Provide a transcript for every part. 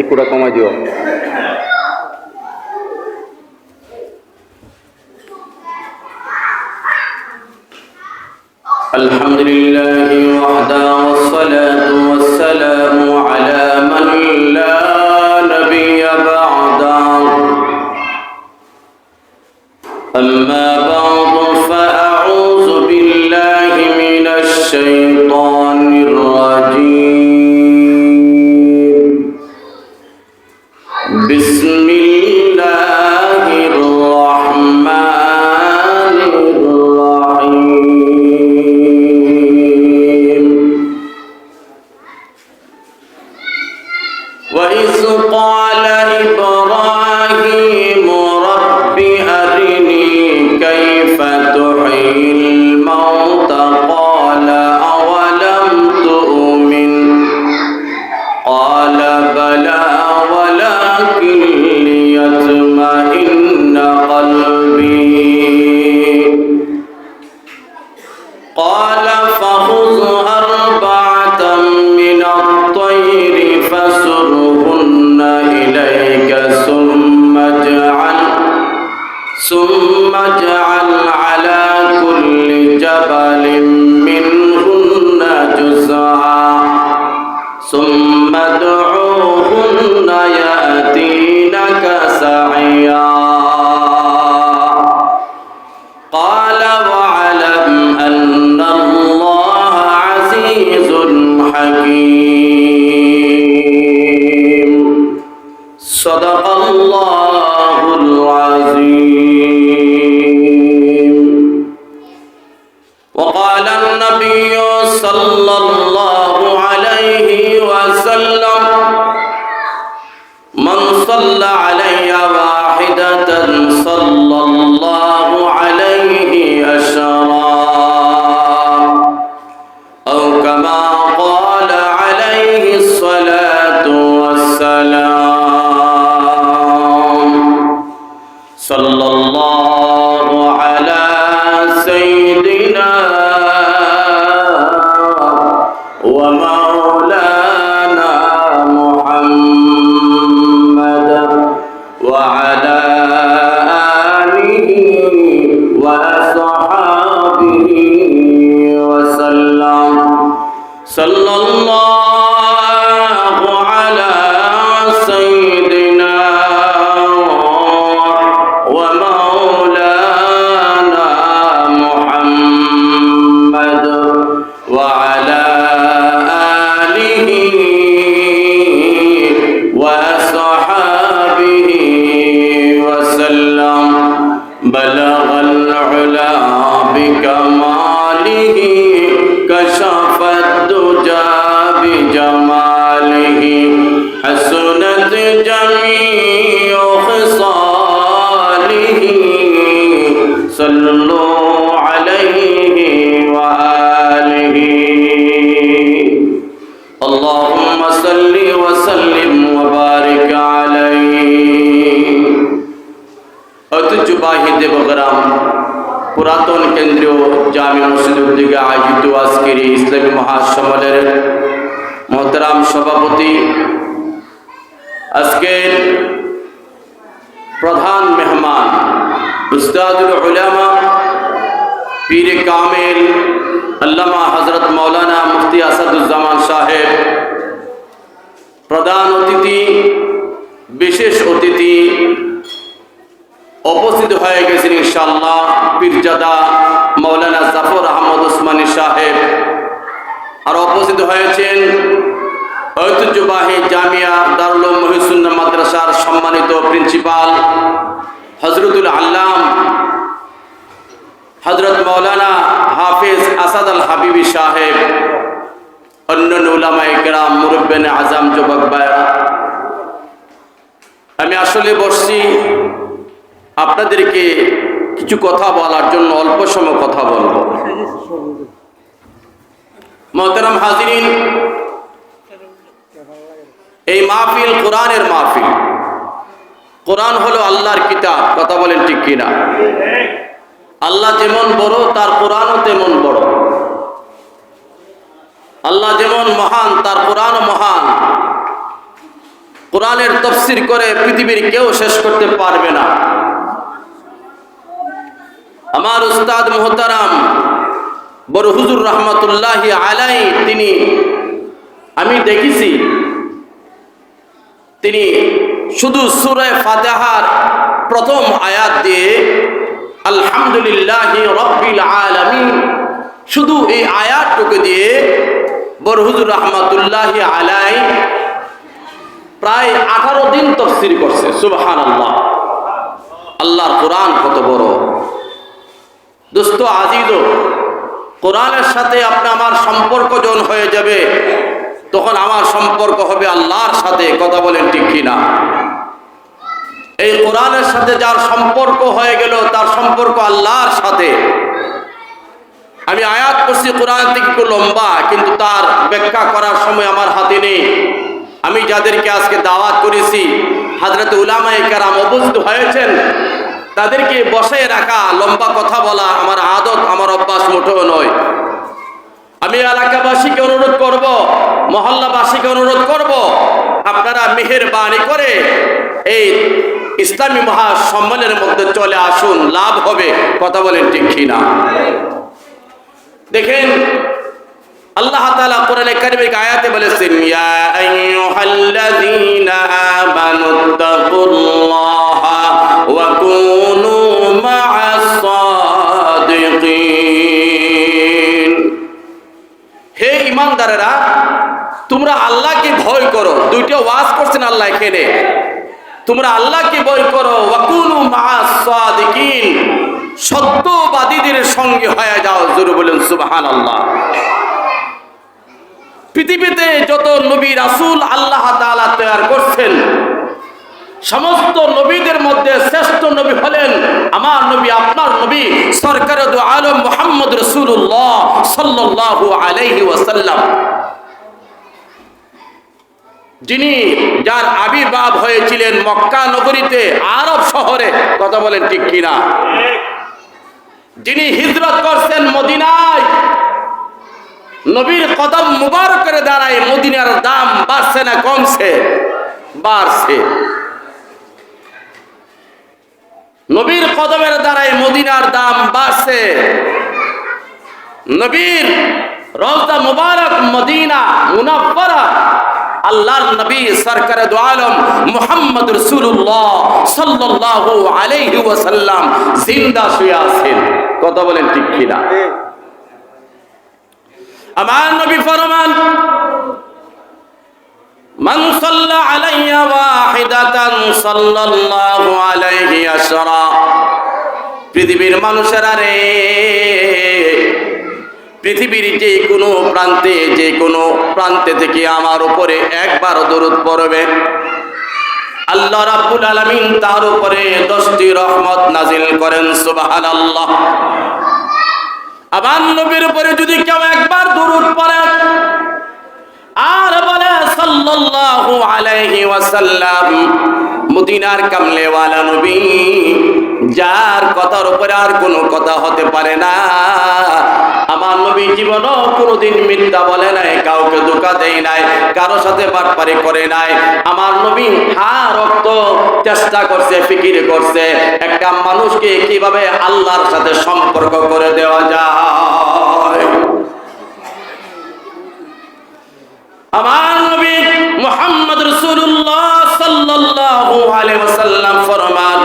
একটুটা কমাই দিও। আলহামদুলিল্লাহ ثم اجعل على كل جبل النبي صلى الله وعلى উস্তাদুল উলামা পীর কামেল আল্লামা হজরত মৌলানা মুফতি আসাদুজ্জামান সাহেব, প্রধান অতিথি, বিশেষ অতিথি উপস্থিত হয়ে গেছেন ইনশাল্লাহ পীরজাদা মৌলানা জাফর আহমদ ওসমানী সাহেব। আর উপস্থিত হয়েছেন ঐতিহ্যবাহী জামিয়া দারুল মহিসুন্না মাদ্রাসার সম্মানিত প্রিন্সিপাল হজরতুল আল্লাম, হজরত মৌলানা হাফিজ আসাদ আল হাবিবি সাহেব অন্য উলামাই গ্রাম মুরব্বেন আজাম, যুবক আমি আসলে বসছি আপনাদেরকে কিছু কথা বলার জন্য, অল্প সময় কথা বলব। মহতারাম হাজিরিন, এই মাহফিল কোরআনের মাহফিল। কোরআন হলো আল্লাহর কিতাব, কথা বলেন ঠিক কিনা? আল্লাহ যেমন বড়, তার কোরআনও তেমন বড়। আল্লাহ যেমন মহান, তার কোরআনও মহান। কোরআনের তফসির করে পৃথিবীর কেউ শেষ করতে পারবে না। আমার উস্তাদ মোহতারাম বড় হুজুর রহমতুল্লাহ আলাই তিনি, আমি দেখেছি, তিনি শুধু সুরে ফাতেহার প্রথম আয়াত দিয়ে আলহামদুলিল্লাহ রব্বিল আলামিন শুধু এই আয়াতটুকু দিয়ে বড় হুজুর রহমতুল্লাহ আলাই প্রায় আঠারো দিন তফসির করছে সুবহান আল্লাহ আল্লাহর কোরআন কত বড়। দোস্ত আজিজ কোরআনের সাথে আপনি আমার সম্পর্ক যখন হয়ে যাবে। তখন আমার সম্পর্ক হবে আল্লাহর সাথে, কথা বলেন ঠিক কিনা? এই কোরআনের সাথে যার সম্পর্ক হয়ে গেল, তার সম্পর্ক আল্লাহর সাথে। আমি আয়াত করছি, কোরআন থেকে একটু লম্বা, কিন্তু তার ব্যাখ্যা করার সময় আমার হাতে নেই। আমি যাদেরকে আজকে দাওয়াত করেছি, হাজরত উলামায়ে কেরাম অবস্থ হয়েছেন, তাদেরকে বসে রাখা, লম্বা কথা বলা আমার আদত, আমার অভ্যাস মোটেও নয়। আমি এলাকাবাসীকে অনুরোধ করব, মহল্লাবাসীকে অনুরোধ করব, আপনারা মেহেরবানি করে এই ইসলামী মহাসম্মেলনের মধ্যে চলে আসুন, লাভ হবে। কথা বলেন ঠিক কিনা? দেখেন, আল্লাহ তাআলা কোরআনে কারিমে এক আয়াতে বলেছেন, ইয়া আইয়ুহাল্লাযীনা আমানুত্তাকুল্লাহা ওয়া কুনু মা'আস ইমানদারেরা, তোমরা আল্লাহকে ভয় করো। দুইটা ওয়াজ করছেন আল্লাহ এখানে। তোমরা আল্লাহকে ভয় করো। ওয়াকুনু মা'আস সাদিকিন। সত্যবাদীদের সঙ্গে হয়ে যাও, জোরে বলেন, সুবহানাল্লাহ। পৃথিবীতে যত নবী রাসুল আল্লাহ তাআলা তৈরি করছেন সমস্ত নবীদের মধ্যে শ্রেষ্ঠ নবী হলেন আমার নবী, আপনার নবী সরকার আলম মোহাম্মদ রসুল্লাহ সাল্লাল্লাহু আলাইহি ওয়াসাল্লাম। যিনি যার আবির্ভাব হয়েছিলেন মক্কা নগরীতে, আরব শহরে, কথা বলেন ঠিক কিনা? যিনি হিজরত করছেন মদিনায়, নবীর কদম মুবারক করে দাঁড়ায় মদিনার দাম বাড়ছে না, কমছে, বাড়ছে। নবীর কদমের দ্বারাই মদিনার দাম বাড়ছে। নবীর রওজা মুবারক মদিনা মুনাফফরা। আল্লাহর নবী সরকার আলম মুহাম্মদ রাসূলুল্লাহ সাল্লাল্লাহু আলাইহি ওয়াসাল্লাম জিন্দা শুয়ে আছেন। কথা বলেন ঠিক কিনা? আমার নবী ফরমান من صلى علي واحدة صلى الله عليه عشرا পৃথিবীর মানুষেরা রে পৃথিবীর যে কোনো প্রান্তে যে কোনো প্রান্তে থেকে আমার উপরে একবার দরুদ পড়বে আল্লাহ রাব্বুল আলামিন তার উপরে দশটি রহমত নাজিল করেন সুবহানাল্লাহ আবার নবীর উপরে যদি কেউ একবার দরুদ পড়ে আর বলে, সাল্লাল্লাহু আলাইহি ওয়াসাল্লাম, মদিনার কামলেওয়ালা নবী, যার কথার উপরে আর কোনো কথা হতে পারে না। আমার নবী জীবনও কোনোদিন মিথ্যা বলে নাই, কাউকে ধোকা দেয় নাই, কারও সাথে বাটপারি করে নাই। আমার নবী হা রক্ত চেষ্টা করছে, ফিকির করছে। একটা মানুষকে কীভাবে আল্লাহর সাথে সম্পর্ক করে দেওয়া যায়? আমার নবী মুহাম্মদ রাসূলুল্লাহ সাল্লাল্লাহু আলাইহি ওয়াসাল্লাম ফরমান,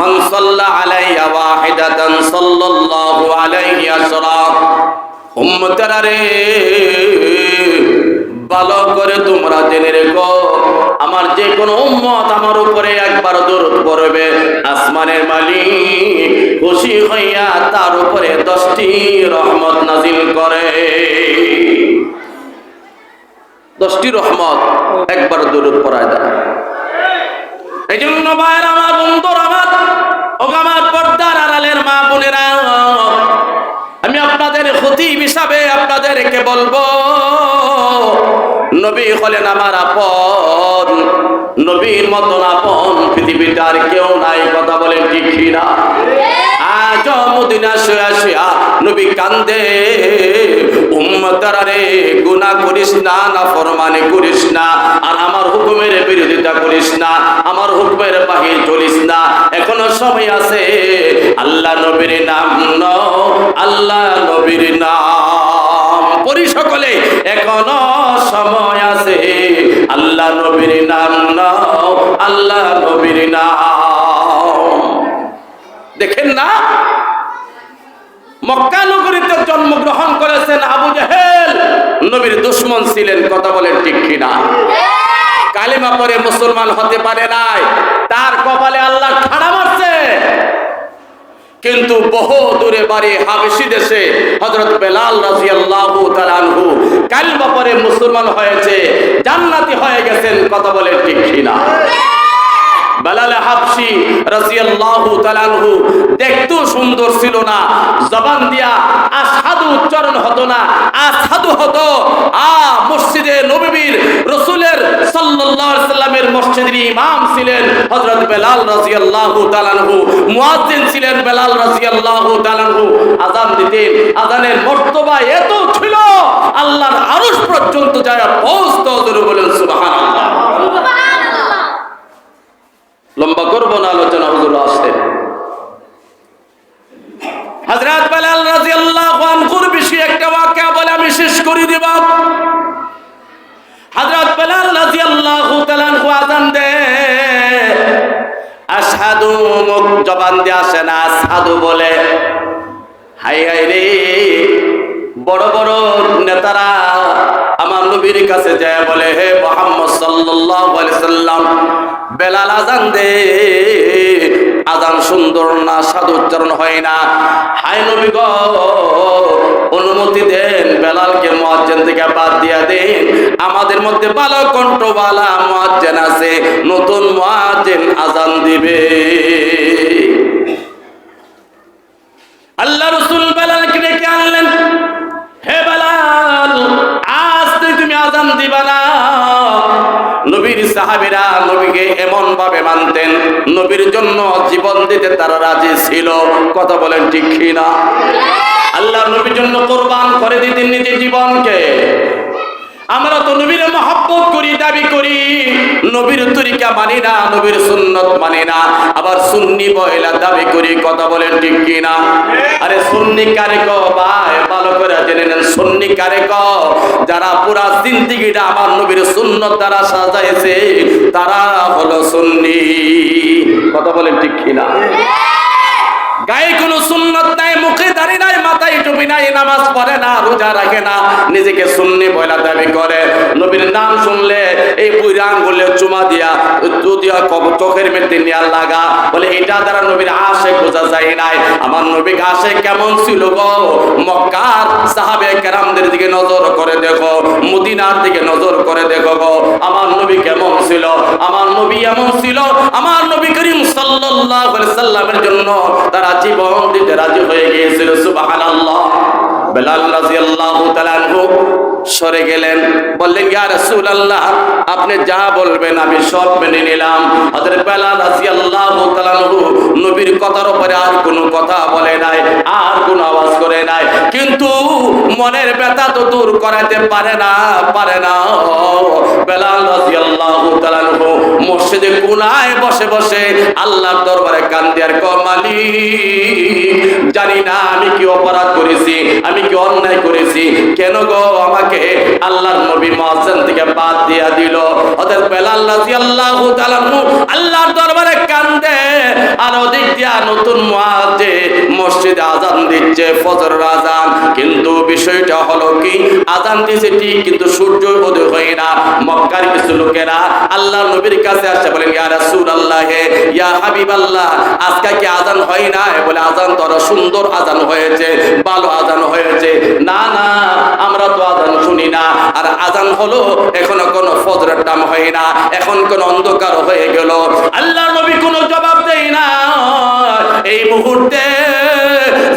মান সাল্লা আলাইয়া ওয়াহিদাতান সাল্লাল্লাহু আলাইহি আশরা উম্মতেরা রে ভালো করে তোমরা জেনে রেখো, আমার যে কোনো উম্মত আমার উপরে একবার দরুদ পড়বে, আসমানের মালিক খুশি হইয়া তার উপরে দশটি রহমত নাজিল করে। দশটি রহমত একবার দূরত পড়ায় দেয় এই জন্য ভাইয়ের আমার বন্ধুর আমার ও আমার পর্দার আড়ালের মা বোনেরা, আমি আপনাদের ক্ষতি হিসাবে আপনাদেরকে বলব, নবী হলেন আমার আপন। নবীর মতন আপন পৃথিবীতে আর কেউ নাই, কথা বলেন ঠিক না আজ মদিনা শুয়া শুয়া নবী কান্দে, উম্মতারা গুনাহ করিস না না ফরমানি করিস না, আর আমার হুকুমের বিরোধিতা করিস না, আমার হুকুমের বাহির চলিস না, এখনও সময় আছে? আল্লাহ নবীর নাম নাও আল্লাহ নবীর নাম। পড়ি সকলে, এখনও সময় আছে। আল্লাহ নবীর নাম নাও আল্লাহ নবীর নাম। দেখেন না? মক্কা নগরীতে জন্মগ্রহণ করেছেন আবু জাহেল। নবীর দুশ্মন ছিলেন কথা বলেন ঠিক কিনা? কালিমা পরে মুসলমান হতে পারে নাই। তার কপালে আল্লাহ খাড়া মারছে। কিন্তু বহু দূরে বাড়ি হাবেশি দেশে হজরত বেলাল রাজি আল্লাহু কাল পরে মুসলমান হয়েছে, জান্নাতি হয়ে গেছেন, কথা বলেন ঠিক কিনা? বেলাল হাবশি রাদিয়াল্লাহু তাআলা আনহু, দেখতেও সুন্দর ছিল না। জবান দিয়া, আসাদু উচ্চারণ হতো না। আসাদু হতো, আ মসজিদে নববীর রাসূলের সাল্লাল্লাহু আলাইহি সাল্লামের মসজিদের ইমাম ছিলেন হযরত বেলাল রাদিয়াল্লাহু তাআলা আনহু। মুয়াজ্জিন ছিলেন বেলাল রাদিয়াল্লাহু তাআলা আনহু। আযান দিতেন, আযানের মর্তবা এত ছিল, আল্লাহর আরশ পর্যন্ত যায় পৌঁছতো বলেন সুবহানাল্লাহ। লম্বা করব না, আলোচনা হুজুর আসতেন হযরত বেলাল রাদিয়াল্লাহু আনহুর বিষয়ে একটা ওয়াকিয়া বলে আমি শেষ করে দেব। হযরত বেলাল রাদিয়াল্লাহু তাআলা আনহু আযান দে। আশহাদু মুখ জবান দিয়ে আসে না, আশহাদু বলে। হাই হাই রে, বড় বড় নেতারা আমার নবীর কাছে যায় বলে, হে মোহাম্মদ সাল্লাল্লাহু আলাইহি সাল্লাম, বেলাল আজান দে। আজান সুন্দর না, সাধু উচ্চারণ হয় না। হাই নবী গো, অনুমতি দেন, বেলালকে মুয়াজ্জিন থেকে বাদ দিয়া দেন। আমাদের মধ্যে ভালো কণ্ঠওয়ালা মুয়াজ্জিন আছে, নতুন মুয়াজ্জিন আজান দিবে। আল্লাহ রসুল বেলালকে ডেকে আনলেন। সাহাবীরা নবীকে এমন ভাবে মানতেন, নবীর জন্য জীবন দিতে তারা রাজি ছিল। কথা বলেন ঠিক কিনা? আল্লাহ নবীর জন্য কোরবান করে দিতেন নিজের জীবনকে। আমরা তো নবীর মহব্বত করি, দাবি করি। নবীর তরিকা মানি না, নবীর সুন্নত মানি না। আবার সুন্নি বয়লা দাবি করি, কথা বলেন ঠিক কি না আরে সুন্নি কারে ক ভাই? ভালো করে জেনে নেন, সুন্নি কারে ক? যারা পুরা জিন্দিগিটা আমার নবীর সুন্নত দ্বারা সাজাইছে, তারা হলো সুন্নি। কথা বলেন ঠিক কি না গায়ে কোনো সুন্নত নাই, মুখে দাড়ি নাই, মাথায় টুপি নাই, নামাজ পড়ে না, রোজা রাখে না, নিজেকে সুন্নি বয়লা দাবি করে। নবীর নাম শুনলে এই বুড়া আঙ্গুলে চুমা দিয়া যদিও চোখের মধ্যে নিয়ে লাগা। বলে, এটা দ্বারা নবীর আশে বোঝা যায় নাই। আমার নবী আশে কেমন ছিল গো? মক্কার সাহাবে কেরামদের দিকে নজর করে দেখো, মদিনার দিকে নজর করে দেখো গো। আমার নবী কেমন ছিল? আমার নবী এমন ছিল? আমার নবী করিম সাল্লাল্লাহু আলাইহি সাল্লামের জন্য তারা জীবন দিতে রাজি হয়ে গিয়েছিল সুবাহ বেলাল রাজি আল্লাহ আনহু সরে গেলেন। বললেন, ইয়া রাসূলুল্লাহ, আপনি যা বলবেন আমি সব মেনে নিলাম। হযরত বেলাল রাদিয়াল্লাহু তাআলা নবীর কথার উপরে আর কোনো কথা বলে নাই, আর কোনো আওয়াজ করে নাই। কিন্তু মনের ব্যথা তো দূর করাতে পারে না পারে না। বেলাল রাদিয়াল্লাহু তাআলা মসজিদে কোনায় বসে বসে আল্লাহর দরবারে কান্দিয়ার কমালি জানি না আমি কি অপরাধ করেছি, আমি কি অন্যায় করেছি। কেন গো আমাকে আল্লাহর নবী মহাসেন থেকে বাদ দিয়া দিল। ওদের বেলাল আল্লাহ আল্লাহ আল্লাহর দরবারে কান্দে। আর ওদিক দিয়া নতুন মুয়াজ্জিন মসজিদে আজান দিচ্ছে, ফজরের আজান। কিন্তু বিষয়টা হলো কি? আজান দিছে ঠিক, কিন্তু সূর্য উদয় হয় না। মক্কার কিছু লোকেরা আল্লাহ নবীর কাছে আসছে, বলেন, ইয়া রাসূলুল্লাহ, ইয়া হাবিবাল্লাহ, আজকে কি আজান হয় না বলে, আজান তো সুন্দর আজান হয়েছে, ভালো আজান হয়েছে। না না, আমরা তো আজান শুনি না। আর আজান হলো, এখনও কোনো ফজরের টাইম হয় না, এখন কোন অন্ধকার হয়ে গেল। আল্লাহ নবী কোনো জবাব দেয় না। এই মুহূর্তে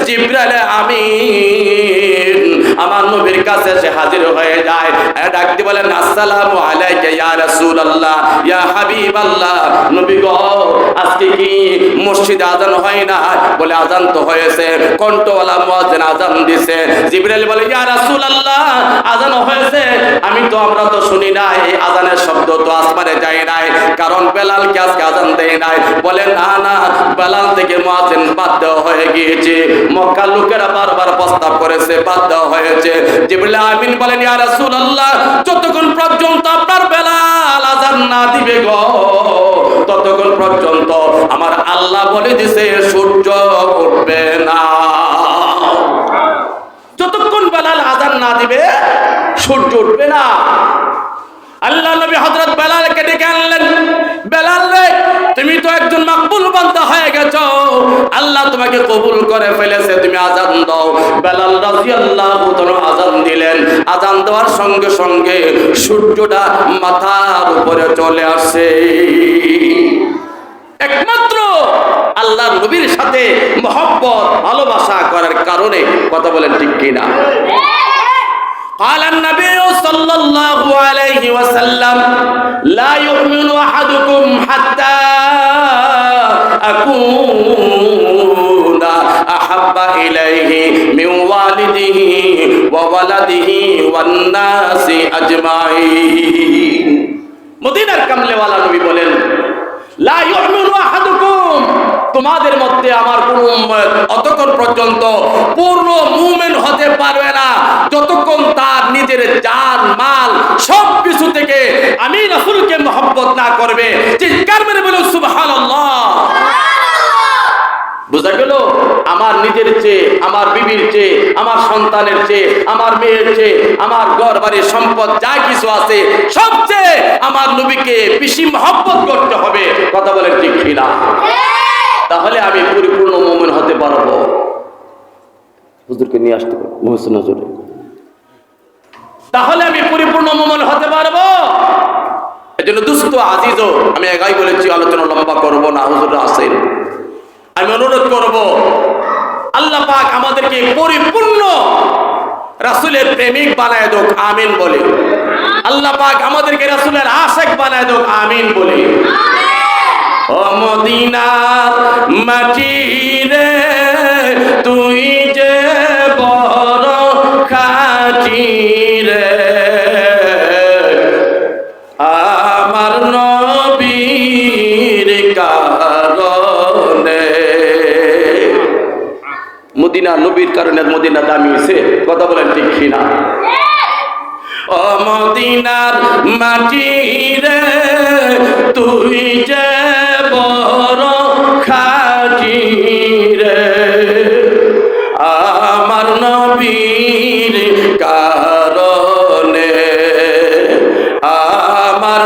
জিব্রাইল আমিন। আমার নবীর কাছে সে হাজির হয়ে যায়। ডাকতে বলেন আসসালামু আলাইকা ইয়া রাসূলুল্লাহ, ইয়া হাবিবাল্লাহ। নবী গো, আজকে কি মসজিদে আজান হয় না? বলে, আজান তো হয়েছে। কণ্ঠওয়ালা মুয়াজ্জিন আজান দিছে। জিবরাইল বলে, ইয়া রাসূলুল্লাহ, আজান হয়েছে। আমি তো, আমরা তো শুনি না এই আজানের শব্দ তো আসমানে যায় নাই। কারণ বেলাল কে আজকে আজান দেয় নাই। বলে, না না, বেলাল থেকে মুয়াজ্জিন বাদ হয়ে গিয়েছে। মক্কার লোকেরা বারবার প্রস্তাব করেছে হয়েছে। জিবরিল আমিন বলেন, ইয়া রাসূলুল্লাহ, যতক্ষণ পর্যন্ত আপনার বেলাল আযান না দিবে গো, ততক্ষণ পর্যন্ত আমার আল্লাহ বলে দিছে, সূর্য উঠবে না যতক্ষণ বেলাল আজান না দিবে সূর্য উঠবে না আল্লাহ নবী হযরত বেলালকে ডেকে আনলেন বেলাল রে তুমি তো একজন মাকবুল বান্দা হয়ে গেছো আল্লাহ তোমাকে কবুল করে ফেলেছে তুমি আজান দাও বেলাল রাদিয়াল্লাহু তাআলা আজান দিলেন আজান দেওয়ার সঙ্গে সঙ্গে সূর্যটা মাথার উপরে চলে আসে একমাত্র আল্লাহ নবীর সাথে মহব্বত ভালোবাসা করার কারণে কথা বলেন ঠিক কিনা قال النبي صلى الله عليه وسلم لا يؤمن أحدكم حتى أكون أحب إليه من والده وولده والناس أجمعين মদিনার কামলেওয়ালা নবী বলেন লা ইউমিনু আহাদুকুম তোমাদের মধ্যে আমার কোন অতক্ষণ পর্যন্ত পূর্ণ মুমিন হতে পারবে না। যতক্ষণ তার নিজের জান, মাল সব কিছু থেকে আমি রাসূলকে মহব্বত না করবে, চিৎকার মেরে বলুন গেল? আমার নিজের চেয়ে, আমার বিবির চেয়ে, আমার সন্তানের চেয়ে, আমার মেয়ের চেয়ে, আমার ঘর বাড়ির সম্পদ যা কিছু আছে, সবচেয়ে আমার নবীকে বেশি মহব্বত করতে হবে। কথা বলেন ঠিক কিনা? তাহলে আমি পরিপূর্ণ মোমেন হতে পারব। হুজুরকে নিয়ে আসতে পারব, মোহসিন হুজুরে তাহলে আমি পরিপূর্ণ মোমেন হতে পারব। দুস্থ আমি একাই বলেছি, আলোচনা লম্বা না আসেন। আমি অনুরোধ করব, আল্লাহ পাক আমাদেরকে পরিপূর্ণ রাসূলের প্রেমিক বানায় দোক, আমিন বলে। আল্লাহ পাক আমাদেরকে রাসূলের আশেক বানায় দোক, আমিন বলে। ও মদিনার মাটি রে তুই যে বড় খাটি রে আমার নবীর কারণে মদিনা, নবীর কারণে মদিনা দামি হয়েছে। কথা বলেন ঠিক কিনা? ও মদিনার মাটি রে তুই যে বড় খাটি রে আমার নবীর কারণে আমার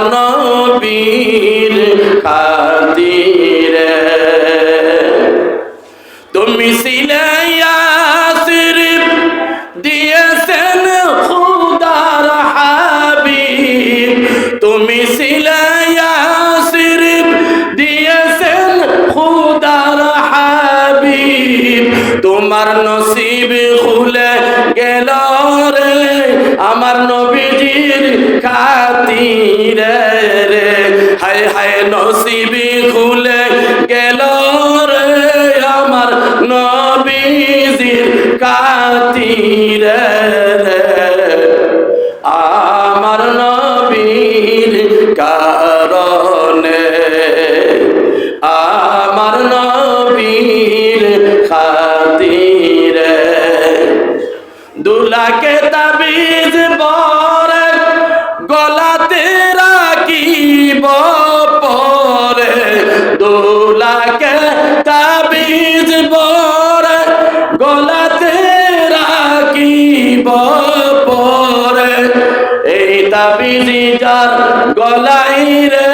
তাবিজ যার গলাই রে,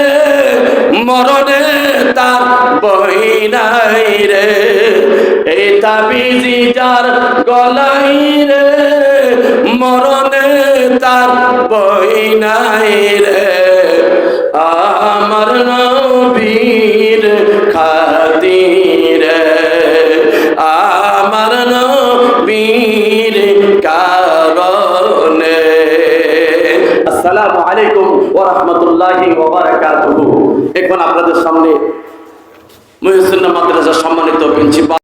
মরণে তার বই নাই রে। এই তাবিজি যার গলাই রে, মরণে তার বই নাই রে। আমার নবীর খাতিরে, আমার নবীর আলাইকুম ওয়া রাহমাতুল্লাহি ওয়া বারাকাতুহু। এখন আপনাদের সামনে মহিউদ্দিন মাদ্রাসার সম্মানিত প্রিন্সিপাল